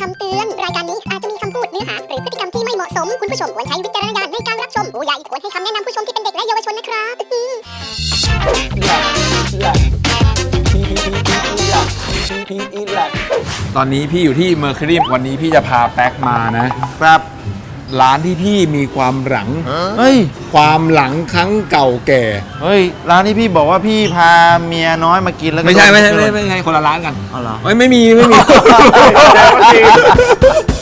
คำเตือน รายการนี้อาจจะมีคำพูดเนื้อหา หรือพฤติกรรมที่ไม่เหมาะสม คุณผู้ชมควรใช้วิจารณญาณในการรับชมผู้ใหญ่ควรให้คำแนะนำผู้ชมที่เป็นเด็กและเยาวชนนะครับตอนนี้พี่อยู่ที่เมอร์คิวรีวันนี้พี่จะพาแป๊กมานะครับ ร้านที่พี่มีความหลัง เฮ้ย ความหลังครั้งเก่าแก่ เฮ้ย ร้านที่พี่บอกว่าพี่พาเมียน้อยมากินแล้วก็ไม่ใช่โดนไม่ใช่โดไม่นใช่ไม่ใช่คนละร้านกันอ๋อเหรอเอ้ยไม่มีไม่มี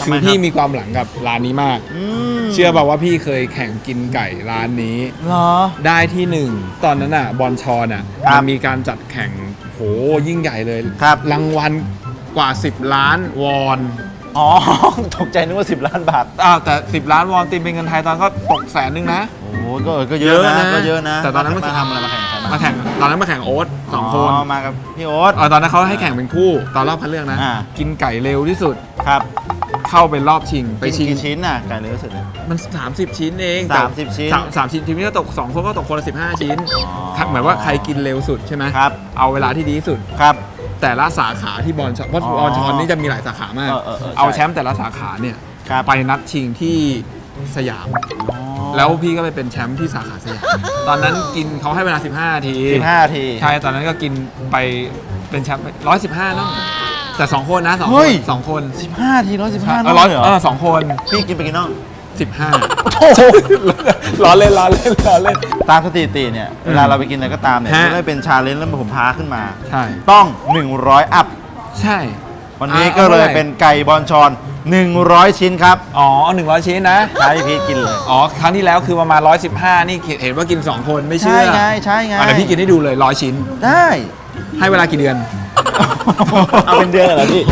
ทำไมคือครับพี่มีความหลังกับร้านนี้มากอืมเชื่อเปล่าว่าพี่เคยแข่งกินไก่ร้านนี้เหรอ ได้ที่หนึ่งตอนนั้นอะ บอลชอนอะครัมับนมีการจัดแข่งโหยิ่งใหญ่เลยครับรางวัลกว่า 10 ล้านวอน อ๋อ ตกใจนึกว่า 10 ล้านบาท อ้าวแต่ 10 ล้านวอนตีเป็นเงินไทยตอนก็ตกแสนนึงนะ โอ้โหก็เออก็เยอะนะเยอะนะก็เยอะนะแต่ตอนนั้นมัน มาทำอะไรมาแข่งกันมาแข่งตอนนั้นมาแข่งโอ๊ตสองคนมากับพี่โอ๊ต เออตอนนั้นเขาให้แข่งเป็นคู่ตอนรอบคัดเลือกนะ อ่า กินไก่เร็วที่สุดครับเข้าเป็นรอบชิงไปกินชิงกี่ชิ้นน่ะไก่เลือสุดเนี่ย มัน 30 ชิ้นเองสามสิบชิ้นสามสามชิ้นทีนี้ก็ตก2คนก็ตกคนละ15 ชิ้นอ๋อเหมือนว่าใครกินเร็วสุดใช่ไหมครับ เอาเวลาที่ดีที่สุด ครับ แต่ละสาขาที่บอลชอนเพราะอ๋อบอลชอนนี่จะมีหลายสาขามาก เออเออเออใช่เอาแชมป์แต่ละสาขาเนี่ยครับ ไปนัดชิงที่สยามอ๋อแล้วพี่ก็ไปเป็นแชมป์ที่สาขาสยาม ตอนนั้นกินเขาให้เวลา 15นาทีสิบห้าที ใช่ตอนนั้นก็กินไปเป็นแชมป์ร้อยสิบห้าเนาะแต่สองคนนะสองคเฮ้นย สองคนสิบห้าทีร้อยสิบห้าเออร้อยเหรอเออสองคน พี่กินไปกี่น่อง สิบห้าโอ้โหล้อเล่นล้อเล่นล้อเล่น ตามสถิติเนี่ยเวลาเราไปกินอะไรก็ตามเนี่ยฮะ จะได้เป็นชาเลนจ์แล้วผมพาขึ้นมา ใช่ ต้อง 100 อัพ ใช่ วันนี้อ่าก็เลยเอาเท่าไหร่เป็นไก่บอลชอน 100 ชิ้นครับอ๋อหนึ่งร้อยชิ้นนะ ใช้พี่กินเลย อ๋อ ครั้งที่แล้วคือประมาณ115นี่เห็นว่ากิน2คนไม่เชื่ใช่อไงใช่ไง อะเดี๋ยวพี่กินให้ดูเลยร้อยชิ้น ได้ ให้เวลากี่เดือน เอาเป็นเดือนเหรอพี่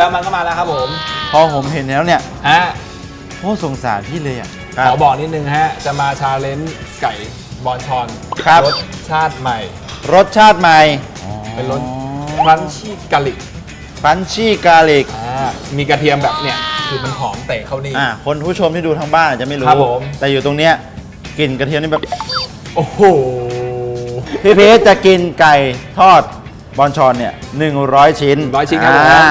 แล้วมันก็มาแล้วครับผมพอผมเห็นแล้วเนี่ยฮะโอ้สงสารพี่เลยอะ ขอบอกนิดนึงฮะ จะมาชาเลนจ์ไก่บอลชอนครับ รสชาติใหม่ รสชาติใหม่เป็นรสครันชี่กาลิกฟันชี่กาลิกอ่ามีกระเทียมแบบเนี่ย คือมันหอมเตะเข้านี่ อ่าคนผู้ชมที่ดูทางบ้านอาจจะไม่รู้ ครับผม แต่อยู่ตรงเนี้ยกลิ่นกระเทียมนี่แบบ โอ้โห พี่เพชรจะกินไก่ทอด บอลชอนเนี่ย100 ชิ้น100ชิ้นครับผม อ่า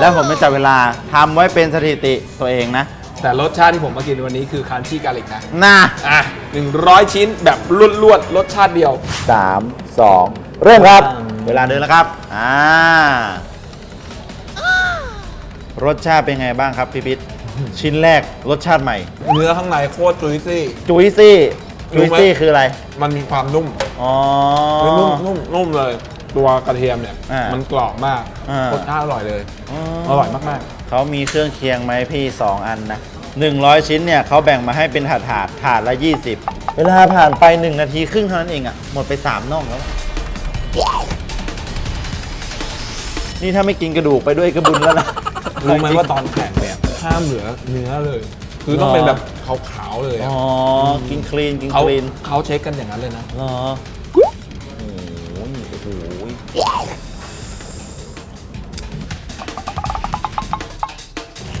แล้วผมไม่จับเวลาทำไว้เป็นสถิติตัวเองนะแต่รสชาติที่ผมมากินวันนี้คือครันชี่กาลิกนะ น่าอะ 100 ชิ้นแบบลวดๆรสชาติเดียว สามสองเริ่มครับอืมเวลาเดินแล้วครับอ่ารสชาติเป็นไงบ้างครับพี่พิษชิ้นแรกรสชาติใหม่ เนื้อข้างในโคตรจุยซี่ จุยซี่ รู้จุยไหม ซี่คืออะไร มันมีความนุ่มอ๋อ นุ่มนุ่มนุ่มเลย ตัวกระเทียมเนี่ยอ่ามัมันกรอบมากอ่ารรสชาติอร่อยเลยอ๋ออร่อยมากเขามีเครื่องเคียงไหมพี่ 2 อันนะ 100 ชิ้นเนี่ยเขาแบ่งมาให้เป็นถาดถาดถาดละ 20 เวลาผ่านไป 1 นาทีครึ่งเท่านั้นเองอะหมดไป 3น่องแล้ว นี่ถ้าไม่กินกระดูกไปด้วยก็บุญแล้วนะ ๆ รู้ไหมว่าตอนแข่งเนี่ยห้ามเหลือเนื้อเลย คือต้องเป็นแบบขาวๆเลยอะอ๋อ กินคลีน กินเขาคลีนเขาเช็คกันอย่างนั้นเลยนะ เหรอโอ้โหโอ้โห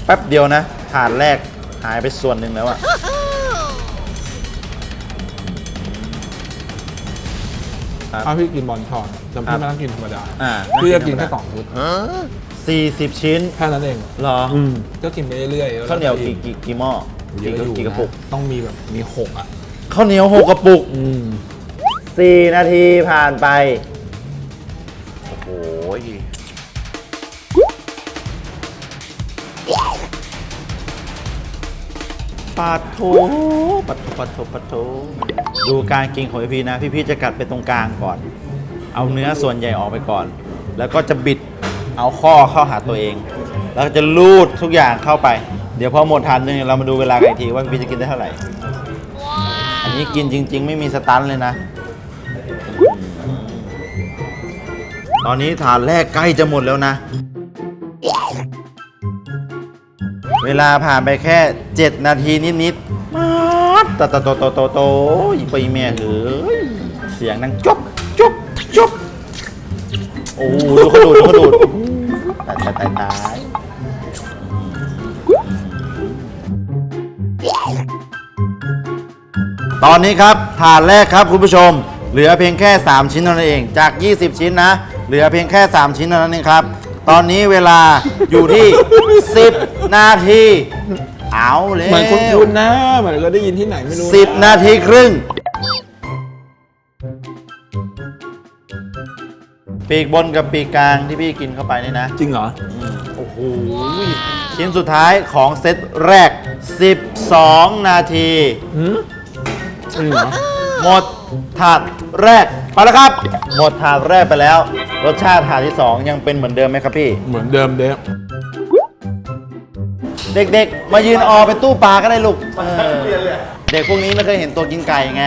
แป๊บเดียวนะถาดแรกหายไปส่วนหนึ่งแล้วอะครับถ้าพี่กินบอลชอนจำครัพี่บไม่ต้องกินธรรมดาอ่าพี่จะกินแค่สองชุดสี่สิบชิ้นแค่นั้นเองเหรออืมก็กินไปเรื่อยๆแล้ข้าวเหนียวก็กี่กี่กี่หม้อเยอะอยู่กี่กระปุกนต้องมีแบบมีหกอะข้าวเหนียวหกกระปุกอืมสี่นาทีผ่านไป ปัดโถปัดโถปัดโถปัดโถดูการกินของพี่พีนะพี่พีจะกัดไปตรงกลางก่อน เอาเนื้อส่วนใหญ่ออกไปก่อน แล้วก็จะบิดเอาข้อเข้าหาตัวเอง แล้วก็จะลูดทุกอย่างเข้าไป เดี๋ยวพอหมดทานนึงเรามาดูเวลากันอีกทีว่าพี่พีจะกินได้เท่าไหร่ อันนี้กินจริง ๆ ไม่มีสตันเลยนะ ตอนนี้ฐานแรกใกล้จะหมดแล้วนะ เวลาผ่านไปแค่ 7 นาทีนิดๆมาดดตะตะโตโตโตโตอีปีแม่เอ้ยเสียงดังจุ๊บจุ๊บจุ๊บโอ้ดูเขาดูดดูเขาดูดตายตายตายตายตอนนี้ครับถาดแรกครับคุณผู้ชม เหลือเพียงแค่ 3 ชิ้นเท่านั้นเอง จาก 20 ชิ้นนะ เหลือเพียงแค่ 3 ชิ้นเท่านั้นเองครับ ตอนนี้เวลาอยู่ที่ 10 นาที เอาเลยเหมือนคุ้นๆนะเหมือนเราได้ยินที่ไหนไม่รู้สิบนาทีครึ่ง ปีกบนกับปีกกลางที่พี่กินเข้าไปนี่นะ จริงเหรอโอ้โหชิ้นสุดท้ายของเซตแรก 12 นาที หืมจริงเหรอ หมดถาดแรก ไปแล้วครับ หมดถาดแรกไปแล้ว รสชาติถาดที่2ยังเป็นเหมือนเดิมไหมครับพี่ เหมือนเดิมเด้เด็กๆ มายืนออเป็นตู้ปลาก็ได้ลูกเออเด็กพวกนี้ไม่เคยเห็นตัวกินไก่ไง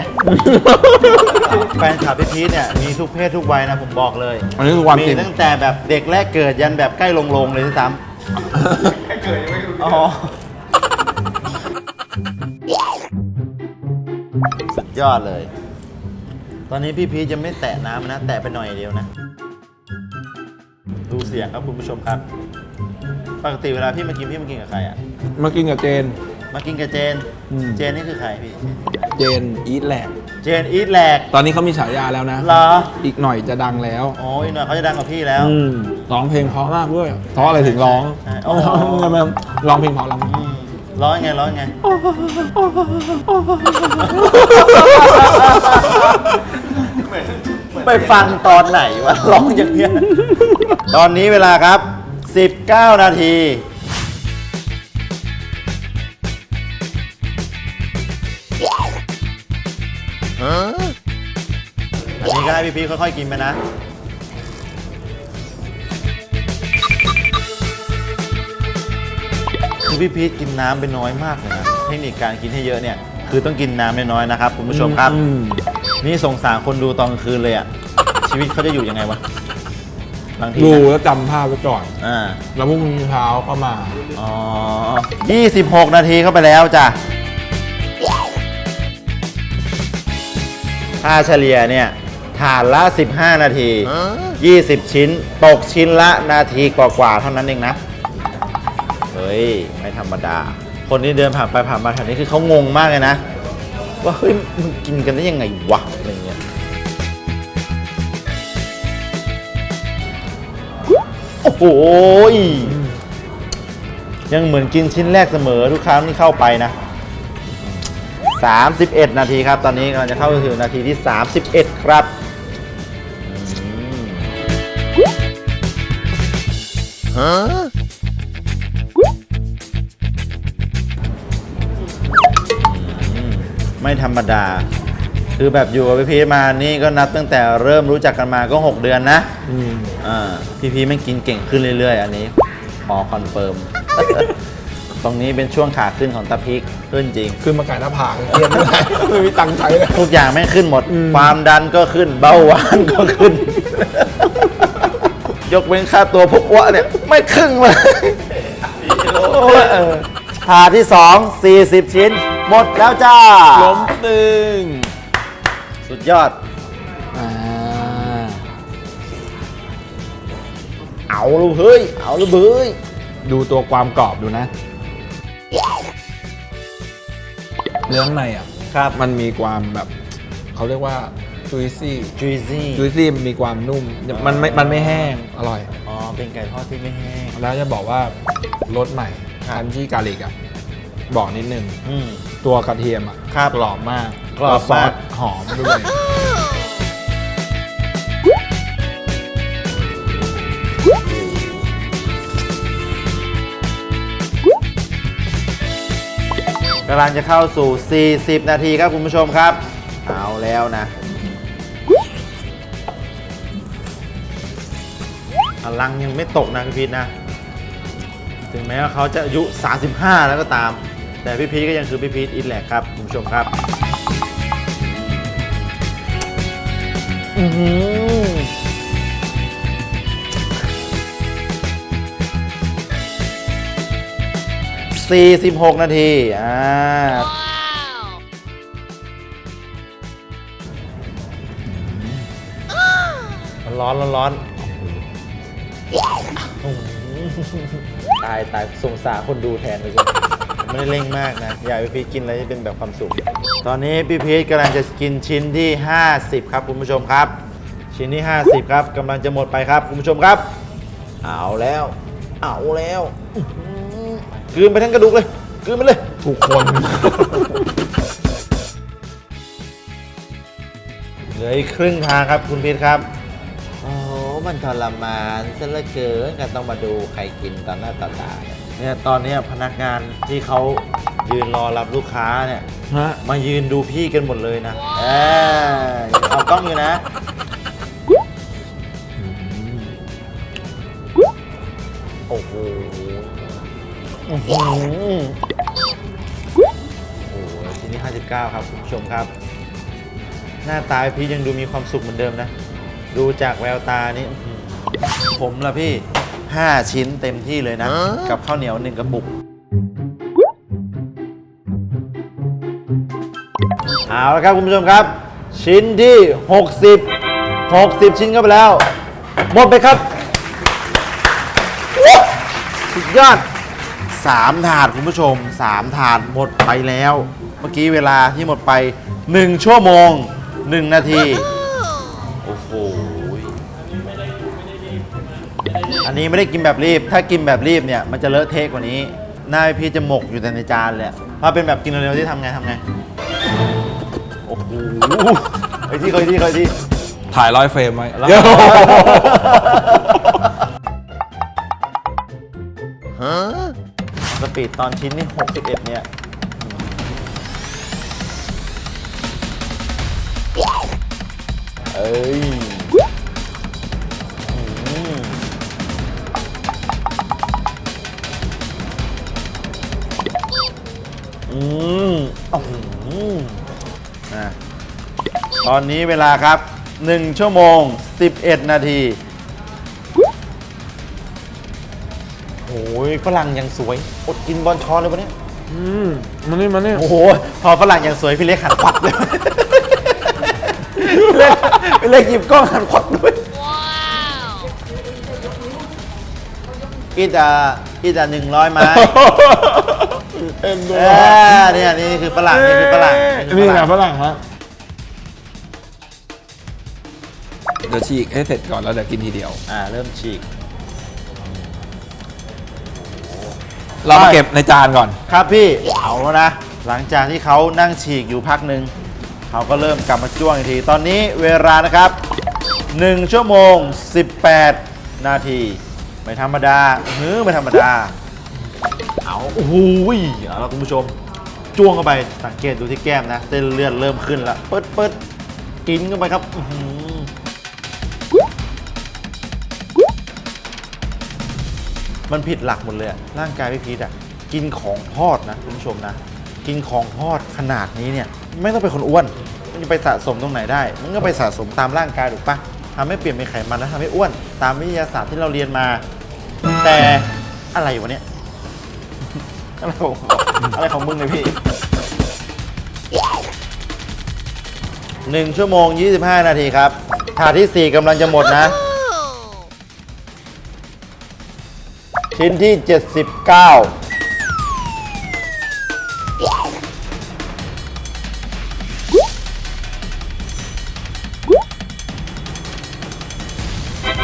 แฟนคลับพี่พีทเนี่ยมีทุกเพศทุกวัยนะผมบอกเลย อันนี้คือความมีจริงตั้งแต่แบบเด็กแรกเกิดยันแบบใกล้ลงๆเลยที่ซ้ำแค่เกิดยังไม่รู้อ๋อสุดยอดเลย ตอนนี้พี่พีทจะไม่แตะน้ำนะ แตะไปหน่อยเดียวนะ ดูเสียงครับคุณผู้ชมครับ ปกติเวลาพี่มากินพี่มากินกับใครอะ มากินกับเจน มากินกับเจน อืม เจนนี่คือใครพี่ เจนอีทแหลกเจนอีทแลกตอนนี้เขามีฉายาแล้วนะ เหรอ อีกหน่อยจะดังแล้วโอ้ยหน่อยเขาจะดังกว่าพี่แล้ว อืมร้องเพลงเพราะมากด้วยเพราะอะไรถึงร้องใช่อ๋อทำไมร้องเพลงเพราะร้องอืมร้องยังไงร้องยังไง ไปฟังตอนไหนวะร้องอย่างเงี้ย ตอนนี้เวลาครับ 19 นาที อันนี้ก็ให้พี่พีชค่อยๆกินไปนะ คือพี่พีชกินน้ำไปน้อยมากเลยนะ เทคนิคการกินให้เยอะเนี่ย คือต้องกินน้ำน้อยๆนะครับ คุณผู้ชมครับ อืม นี่สงสารคนดูตอนกลางคืนเลยอะ ชีวิตเขาจะอยู่ยังไงวะ บางทีดูนะแล้วจำภาพไว้ก่อน อ่า แล้วพรุ่งนี้เช้าก็มา อ๋อ 26 นาทีเข้าไปแล้วจ้ะ ค่าเฉลี่ยเนี่ยถาดละ 15 นาที 20 ชิ้น ตกชิ้นละนาทีกว่าๆเท่านั้นเองนะ เฮ้ย ไม่ธรรมดา คนที่เดินผ่านไปผ่านมาแถวนี้คือเขางงมากเลยนะ ว่าเฮ้ยมึงกินกันได้ยังไงวะ โอ้โหยยังเหมือนกินชิ้นแรกเสมอทุกครั้งที่เข้าไปนะ 31 นาทีครับ ตอนนี้กำลังจะเข้าถึงนาทีที่ 31 ครับอืมอืมไม่ธรรมดา คือแบบอยู่กับพี่พีชมานี่ก็นับตั้งแต่เริ่มรู้จักกันมาก็ 6 เดือนนะอืมอ่าพี่พีชไม่งกินเก่งขึ้นเรื่อยๆ อันนี้ขอคอนเฟิร์ม ตรงนี้เป็นช่วงขาขึ้นของตาพริกขึ้นจริง ขึ้นมาไก่หน้าผากเครียดไม่ได้ไม่มีตังค์ใช้เลย ทุกอย่างไม่งขึ้นหมด อืม ความดันก็ขึ้น เบาหวานก็ขึ้น ยกเว้นค่าตัวพวกอ้วเนี่ย ไม่ครึ่งเลยโอ้ยเออถาดที่ 2 40 ชิ้น หมดแล้วจ้า ล้มตึง สุดยอด อ่า เอาลูกเฮ้ย เอาลูกเฮ้ย ดูตัวความกรอบดูนะ เนื้อข้างในอะ ครับมันมีความแบบ เขาเรียกว่าจุยซี่จุยซี่จุยซี่มันมีความนุ่ม มันไม่ มันไม่แห้ง อร่อย อ๋อ เป็นไก่ทอดที่ไม่แห้ง แล้วจะบอกว่ารสใหม่ครับ คันชี่กาลิกอะ บอกนิดนึง อืม ตัวกระเทียมอะครับ กรอบมาก กรอบมากแล้วซอสหอมด้วยกำลังจะเข้าสู่ 40 นาทีครับคุณผู้ชมครับ เอาแล้วนะพลังยังไม่ตกนะพี่พีทนะ ถึงแม้ว่าเขาจะอายุ 35 แล้วก็ตาม แต่พี่พีทก็ยังคือพี่พีทอินแหลกครับ คุณผู้ชมครับ อืมสี่สินาที อ่า ร้นร้อนร้อนตายตายสงสารคนดูแทนเลย ไม่ได้เร่งมากนะอยากให้พี่กินอะไรที่เป็นแบบความสุข ตอนนี้พี่พีทกำลังจะกินชิ้นที่ 50 ครับคุณผู้ชมครับ ชิ้นที่ 50 ครับกำลังจะหมดไปครับคุณผู้ชมครับ เอาแล้ว เอาแล้วอื้อหือกลืนไปทั้งกระดูกเลยกลืนไปเลย ทุกคน เหลืออีกครึ่งทางครับคุณพีทครับ โอ้โห มันทรมานซะเหลือเกินกันต้องมาดูใครกินตอนหน้าต่อตาเนี่ย เนี่ยตอนเนี้ยพนักงานที่เขายืนรอรับลูกค้าเนี่ย ฮะมายืนดูพี่กันหมดเลยนะเออเอากล้องอยู่นะโอ้โหอื้อหือโอ้โหทีนี้59 ครับคุณผู้ชมครับ หน้าตาพี่ยังดูมีความสุขเหมือนเดิมนะ ดูจากแววตานี่อื้อหือผมละพี่ 5 ชิ้นเต็มที่เลยนะ กับข้าวเหนียวหนึ่งกระปุก เอาละครับคุณผู้ชมครับ ชิ้นที่ 60 60 ชิ้นเข้าไปแล้ว หมดไปครับว้าวสุดยอด 3 ถาดคุณผู้ชม 3 ถาดหมดไปแล้ว เมื่อกี้เวลาที่หมดไป 1 ชั่วโมง 1 นาที อันนี้ไม่ได้กินแบบรีบ ถ้ากินแบบรีบเนี่ยมันจะเลอะเทะกว่านี้ หน้าพี่จะหมกอยู่แต่ในจานเลยอะถ้าเป็นแบบกินเร็วๆที่ทำไงทำไง โอ้โหไอ้ที่เคยที่เคยที่ถ่ายร้อยเฟรมไว้แล้วเดี๋ยวสปีดตอนชิ้นนี่ 61 เนี่ย เอ้ย ตอนนี้เวลาครับ 1 ชั่วโมง 11 นาทีโอ้ยฝรั่งยังสวย อดกินบอลชอนเลยวันนี้อืมมันนี่มันนี่โอ้โห พอฝรั่งยังสวย พี่เล็กหันควักเลย พี่เล็กพี่เล็กหยิบกล้องหันควักด้วย อีจะอีจะหนึ่งร้อยไม้เอ็นดูเออเนี่ยนี่คือฝรั่งนี่คือฝรั่งคือนี่ฝไงรั่งฝรั่งฮะ เดี๋ยวฉีกให้เสร็จก่อนแล้วเดี๋ยวกินทีเดียว อ่าเริ่มฉีก เรามาเก็บในจานก่อน ครับพี่เอาแล้วนะ หลังจากที่เขานั่งฉีกอยู่พักหนึ่งเขาก็เริ่มกลับมาจ้วงอีกที ตอนนี้เวลานะครับ 1 ชั่วโมง 18 นาที ไม่ธรรมดาเฮ้อไม่ธรรมดา เอาโอ้โหยเอาละคุณผู้ชม จ้วงเข้าไปสังเกตดูที่แก้มนะ เส้นเลือดเริ่มขึ้นแล้วเปิดเปิดกินเข้าไปครับ มันผิดหลักหมดเลยร่างกายพี่พีทอะกินของทอดนะคุณผู้ชมนะ กินของทอดขนาดนี้เนี่ย ไม่ต้องเป็นคนอ้วน มันจะไปสะสมตรงไหนได้ มันก็ไปสะสมตามร่างกายถูกปะทำให้เปลี่ยนเป็นไขมันแล้วทำให้อ้วน ตามวิทยาศาสตร์ที่เราเรียนมา แต่อะไรวะเนี่ยอะไรของอะไรของมึงเนี่ยพี่หนึ่งชั่วโมง 25 นาทีครับถาดที่ 4กำลังจะหมดนะ ชิ้นที่ 79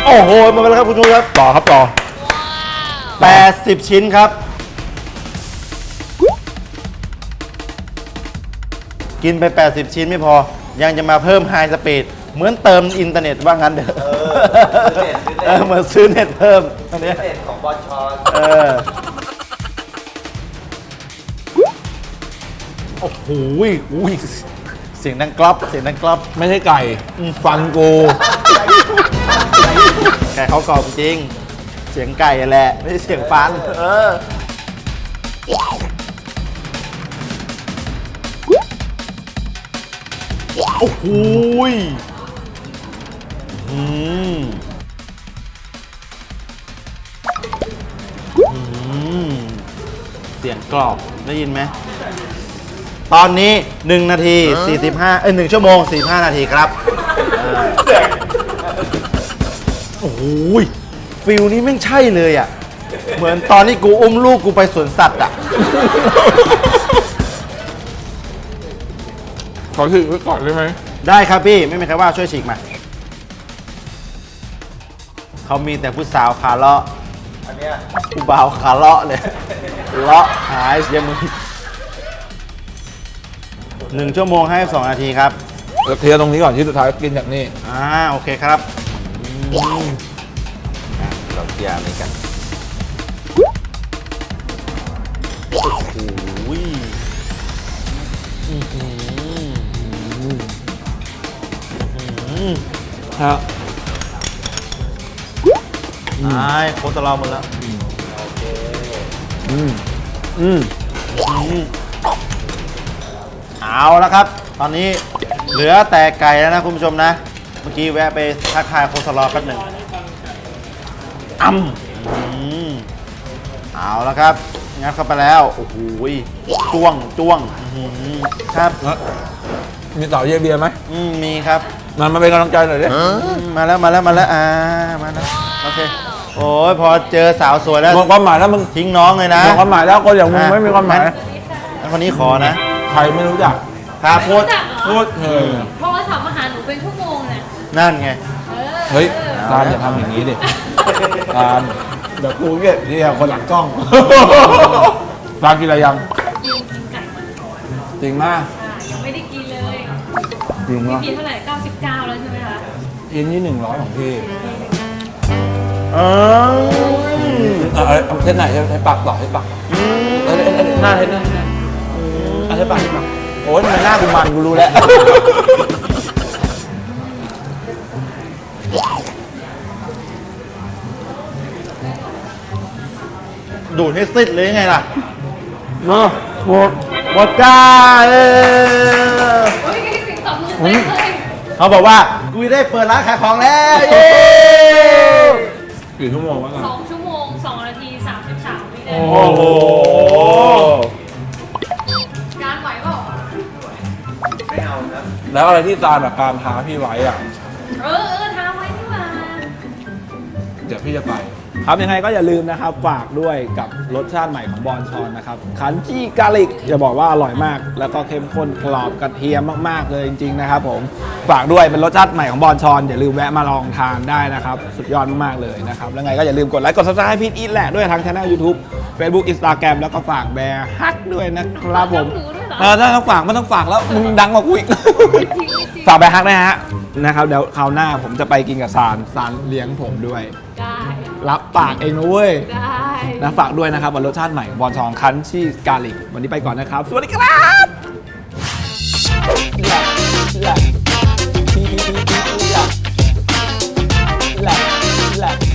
โอ้โหหมดไปแล้วครับคุณผู้ชมครับ ต่อครับต่อ 80 ชิ้นครับ กินไป 80 ชิ้นไม่พอ ยังจะมาเพิ่มไฮสปีด เหมือนเติมอินเทอร์เน็ตว่างั้นเด้อเออเหมือนซื้อเน็ตเพิ่มอันเนี้ยเศษของบอลชอนเออโอ้โหอุ้ยเสียงดังกรอบเสียงดังกรอบไม่ใช่ไก่ฟันกูไก่เขากรอบจริง เสียงไก่แหละไม่ใช่เสียงฟันเออโอ้โหย อืมอืมเสียงกรอบได้ยินไหม ตอนนี้ 1 นาที 45 เอ้ย1ชั่วโมง 45 นาทีครับเออโหยฟิลนี้แม่งใช่เลยอะ เหมือนตอนที่กูอุ้มลูกกูไปสวนสัตว์อะ ขอถือไว้ก่อนได้ไหมได้ครับพี่ ไม่มีใครว่าช่วยฉีกมา เขามีแต่ผู้สาวขาเลาะอันเนี้ยผู้บ่าวขาเลาะเลย เลาะหายเสียมึงหนึ่งชั่วโมงให้สองนาทีครับ เราเคลียร์ตรงนี้ก่อนที่สุดท้ายกินจากนี่อ่าโอเคครับอืมอะเราเคลียร์นี่กันโอ้โหอื้อหืออื้อหือฮะ ไอ้โคตรเราหมดแล้วอืมอืมเอาแล้วครับ ตอนนี้เหลือแต่ไก่แล้วนะคุณผู้ชมนะ เมื่อกี้แวะไปทักทายโคสลอแป๊บหนึ่งอ้ำอืมเอาแล้วครับ งัดเข้าไปแล้ว โอ้โหยจ้วงจ้วงอื้อหือครับแล้วมีเต่าเยเบียร์ไหมอืมมีครับมันมาเป็นกำลังใจหน่อยดิ อืมมาแล้วมาแล้วมาแล้วอ่ามาแล้วโอเค โอ้ยพอเจอสาวสวยแล้วมองความหมายแล้วมึงทิ้งน้องเลยนะมองความหมายแล้วคนอย่างมึงไม่มีความหมายงั้นคนนี้ขอนะ ใครไม่รู้จักครับพูดจักเหรพูอดเออโทรศัพท์มาหาหนูเป็นชั่วโมงเนี่ยนั่นไงเออเฮ้ยตาลอย่าทำอย่างนี้ดิตาลเดี๋ยวกูเนี่ยนี่คนหลังกล้องตาลกินอะไรยังกินกินไก่มันก่อนจริงมากอะยังไม่ได้กินเลยจริงพี่มากกินเท่าไหร่99แล้วใช่ไหมคะอินนี่หนึ่งร้อยของพี่ เออเออเอาเส้นไหนให้ปากต่อให้ปากเออเออเออหน้าเห็นหน้าหน้าเอาให้ปากให้ปากโอ้ยทำไมหน้ากูมันกูรู้แล้วดูดให้ซิดเลยยังไงล่ะเนาะหมดหมดจ้าเออโอ้ยนี่สิ่งตอบมือเป๊ะเลยเขาบอกว่ากูได้เปิดร้านขายของแล้ว เย้ กี่ชั่วโมงวะกันสองชั่วโมง2นาที33วินาโอ้ทีโอ้โห การไหวเปล่าแล้วอะไรที่ตาลแบบการท้าพี่ไว้อะ เออเออทาไว้นี่หว่า เดี๋ยวพี่จะไป ครับยังไงก็อย่าลืมนะครับฝากด้วยกับรสชาติใหม่ของบอนชอนนะครับคันจี้กาลิกจะบอกว่าอร่อยมาก แล้วก็เข้มข้นกรอบกระเทียมมากๆเลยจริง ๆ นะครับผมฝากด้วยเป็นรสชาติใหม่ของบอนชอนอย่าลืมแวะมาลองทานได้นะครับ สุดยอดมากๆเลยนะครับแล้วไงก็อย่าลืมกดไลค์กดซับสไครต์ให้พีทอีทแหละด้วยทางช่อง YouTube Facebook Instagram แล้วก็ฝากแบร์ฮักด้วยนะครับผมหนูด้วยเหรอเออถ้าต้องฝากไม่ต้องฝากแล้วมึงดังกว่ากูอีกไม่จริงไม่จริงฝากแบร์ฮักนะฮะนะครับเดี๋ยวคราวหน้าผมจะไปกินกับซานซานเลี้ยงผมด้วย รับปากเองนะเว้ยได้นะฝากด้วยนะครับบนรสชาติใหม่ของบอลทองคั้นชี่กาลิกวันนี้ไปก่อนนะครับ สวัสดีครับแหละ